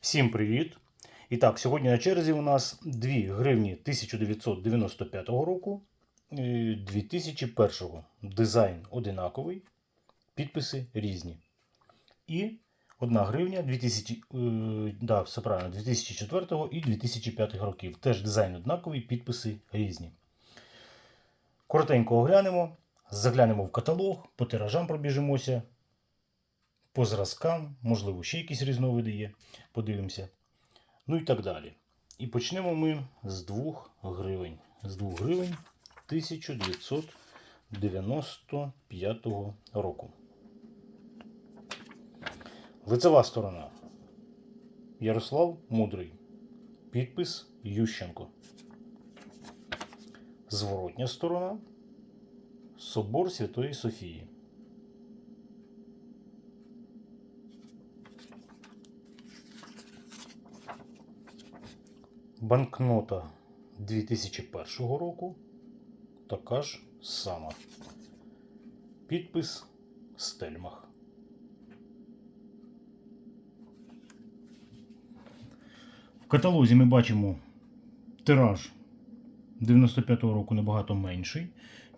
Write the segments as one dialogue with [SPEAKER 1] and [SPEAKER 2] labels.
[SPEAKER 1] Всім привіт! І так, сьогодні на черзі у нас 2 гривні 1995 року, е, 2001. Дизайн одинаковий, підписи різні. І 1 гривня 2000, е, да, все правильно, 2004 і 2005 років. Теж дизайн однаковий, підписи різні. Коротенько оглянемо, заглянемо в каталог, по тиражам пробіжимося, по зразкам, можливо, ще якісь різновиди є. Подивимося. Ну і так далі. І почнемо ми з 2 гривень. З 2 гривень 1995 року. Лицева сторона. Ярослав Мудрий. Підпис Ющенко. Зворотня сторона. Собор Святої Софії. Банкнота 2001 року. Така ж сама. Підпис Стельмах. В каталозі ми бачимо тираж 95-го року набагато менший,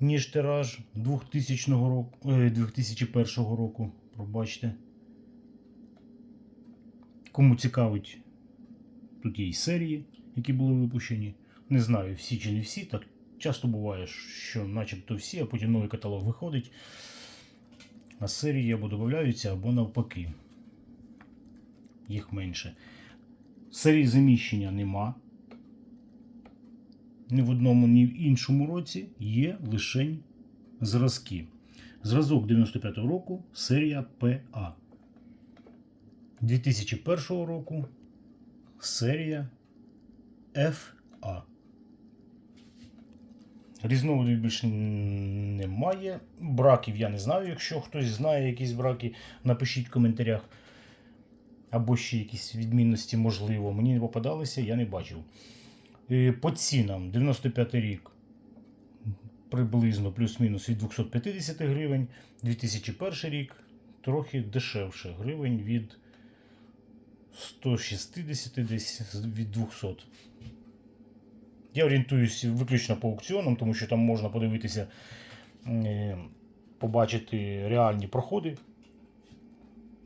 [SPEAKER 1] ніж тираж 2000 року, е, 2001 року. Пробачте. Кому цікавить, тут є і серії, які були випущені. Не знаю, всі чи не всі. Так часто буває, що начебто всі, а потім новий каталог виходить. А серії або додаються, або навпаки. Їх менше. Серії заміщення нема. Ні в одному, ні в іншому році є лише зразки. Зразок 95-го року серія ПА. 2001 року серія FA. Різновидів більше немає. Браків я не знаю. Якщо хтось знає якісь браки, напишіть в коментарях. Або ще якісь відмінності, можливо. Мені не попадалися, я не бачив. Е, По цінам 95 рік приблизно плюс-мінус від 250 гривень. 2001 рік трохи дешевше гривень від 160 десь від 200. Я орієнтуюсь виключно по аукціонам, тому що там можна подивитися, е, побачити реальні проходи,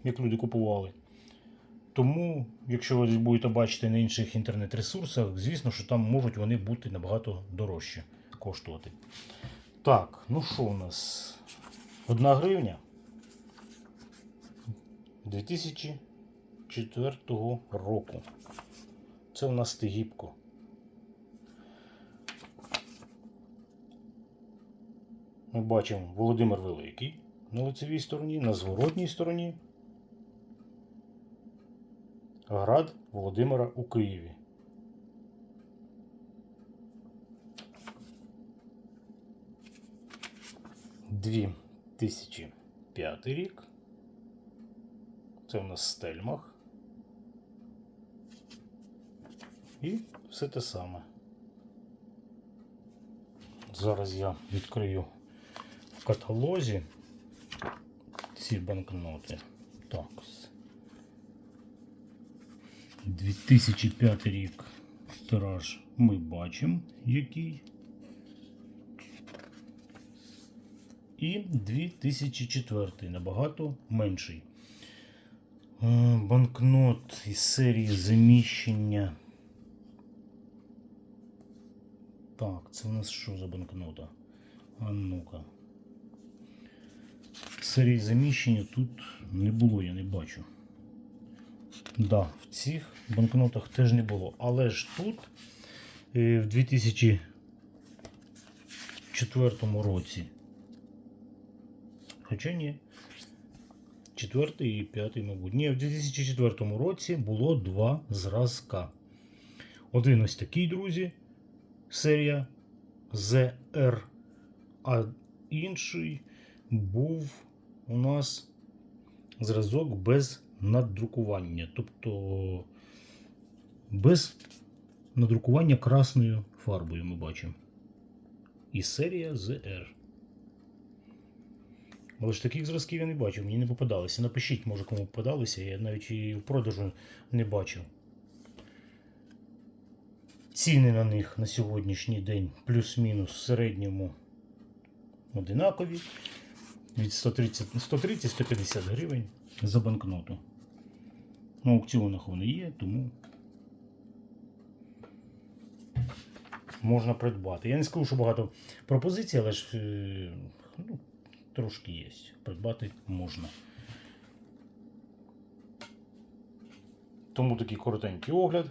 [SPEAKER 1] як люди купували. Тому, якщо ви будете бачити на інших інтернет-ресурсах, звісно, що там можуть вони бути набагато дорожче коштувати. Так, ну що у нас? Одна гривня 2004 року. Це у нас Тегібко. Ми бачимо Володимир Великий на лицевій стороні, на зворотній стороні. Град Володимира у Києві. Дві тисячі п'ятий рік. Це у нас Стельмах. І все те саме. Зараз я відкрию в каталозі ці банкноти. Так. 2005 рік тираж ми бачимо який. І 2004 набагато менший. Е, Банкнот із серії заміщення. Так, це у нас що за банкнота? А ну-ка. Серії заміщення тут не було, я не бачу. Да, в цих банкнотах теж не було. Але ж тут е, в 2004 році. Хоча ні. Четвертий і п'ятий, мабуть. Ні, в 2004 році було два зразка. Один ось такий, друзі, серія ZR, а інший був у нас зразок без наддрукування. Тобто без надрукування красною фарбою ми бачимо. І серія ZR. Але ж таких зразків я не бачив, мені не попадалися. Напишіть, може, кому попадалися, я навіть і в продажу не бачив. Ціни на них на сьогоднішній день плюс-мінус в середньому одинакові. Від 130-150 гривень за банкноту. На аукціонах вони є, тому можна придбати. Я не скажу, що багато пропозицій, але ж е, ну, трошки є. Придбати можна. Тому такий коротенький огляд.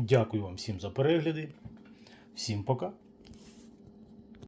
[SPEAKER 1] Дякую вам всім за перегляди. Всім пока.